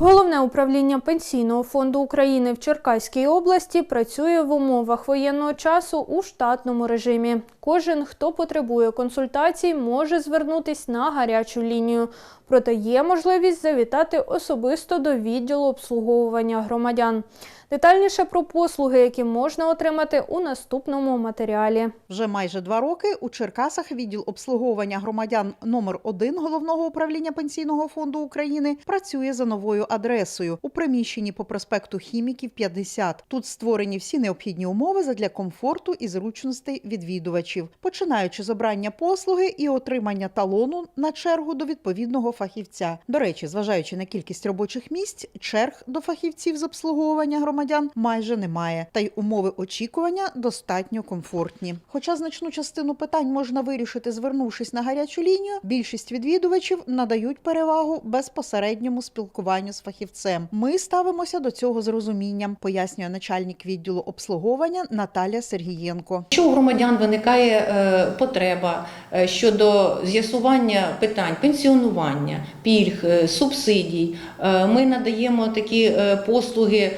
Головне управління Пенсійного фонду України в Черкаській області працює в умовах воєнного часу у штатному режимі. Кожен, хто потребує консультацій, може звернутись на гарячу лінію. Проте є можливість завітати особисто до відділу обслуговування громадян. Детальніше про послуги, які можна отримати у наступному матеріалі. Вже майже два роки у Черкасах відділ обслуговування громадян номер 1 головного управління пенсійного фонду України працює за новою адресою у приміщенні по проспекту Хіміків 50. Тут створені всі необхідні умови задля комфорту і зручностей відвідувачів, починаючи з обрання послуги і отримання талону на чергу до відповідного фахівця. До речі, зважаючи на кількість робочих місць, черг до фахівців з обслуговування громадян майже немає, та й умови очікування достатньо комфортні. Хоча значну частину питань можна вирішити, звернувшись на гарячу лінію, більшість відвідувачів надають перевагу безпосередньому спілкуванню з фахівцем. Ми ставимося до цього з розумінням, пояснює начальник відділу обслуговування Наталя Сергієнко. Якщо у громадян виникає е, потреба е, щодо з'ясування питань пенсіонування, пільг, е, субсидій, е, ми надаємо такі е, послуги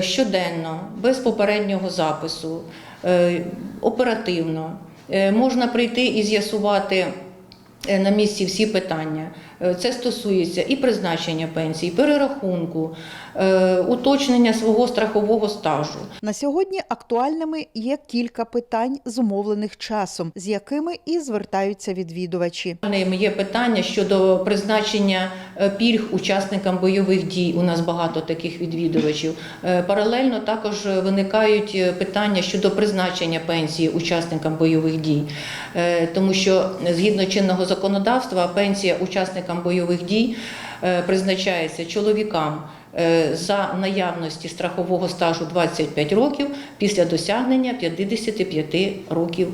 щоденно, без попереднього запису, оперативно. Можна прийти і з'ясувати на місці всі питання. Е, Це стосується і призначення пенсії, перерахунку, е, уточнення свого страхового стажу. На сьогодні актуальними є кілька питань, зумовлених часом, з якими і звертаються відвідувачі. Ним Є питання щодо призначення е, пільг учасникам бойових дій. У нас багато таких відвідувачів. Паралельно також виникають питання щодо призначення пенсії учасникам бойових дій, тому що згідно чинного законодавства пенсія учасникам бойових дій е, призначається чоловікам. е, За наявності страхового стажу 25 років після досягнення 55 років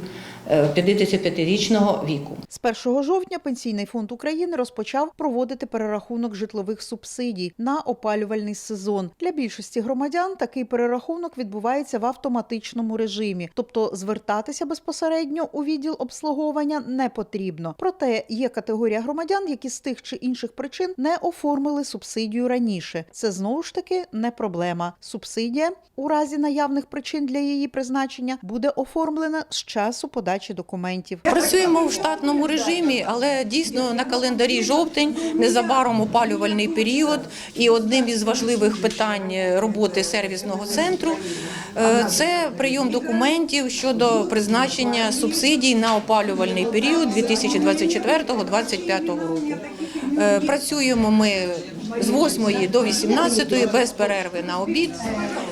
55-річного віку. З 1 жовтня Пенсійний фонд України розпочав проводити перерахунок житлових субсидій на опалювальний сезон. Для більшості громадян такий перерахунок відбувається в автоматичному режимі, тобто звертатися безпосередньо у відділ обслуговування не потрібно. Проте є категорія громадян, які з тих чи інших причин не оформили субсидію раніше. Це знову ж таки не проблема. Субсидія у разі наявних причин для її призначення буде оформлена з часу подачі документів. Працюємо в штатному режимі, але дійсно на календарі жовтень, незабаром опалювальний період. І одним із важливих питань роботи сервісного центру е, це прийом документів щодо призначення субсидій на опалювальний період 2024-2025 року. Е, Працюємо ми з 8 до 18 без перерви на обід.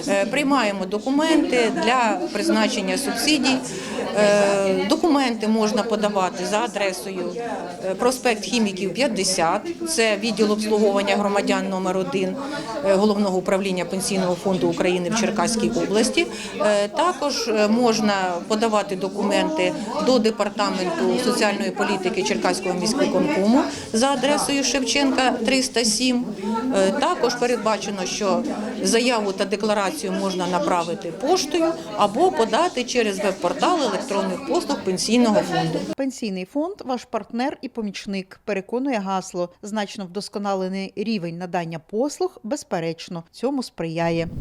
Е, Приймаємо документи для призначення субсидій. Е, Документи можна подавати за адресою е, проспект Хіміків 50, це відділ обслуговування громадян номер 1 головного управління пенсійного фонду України в Черкаській області. Також можна подавати документи до департаменту соціальної політики Черкаського міськвиконкому за адресою Шевченка 307. Е, Також передбачено, що заяву та декларацію можна направити поштою або подати через веб-портал електронних послуг пенсійного фонду. Пенсійний фонд ваш партнер і помічник переконує гасло. Значно вдосконалений рівень надання послуг, безперечно, цьому сприяє.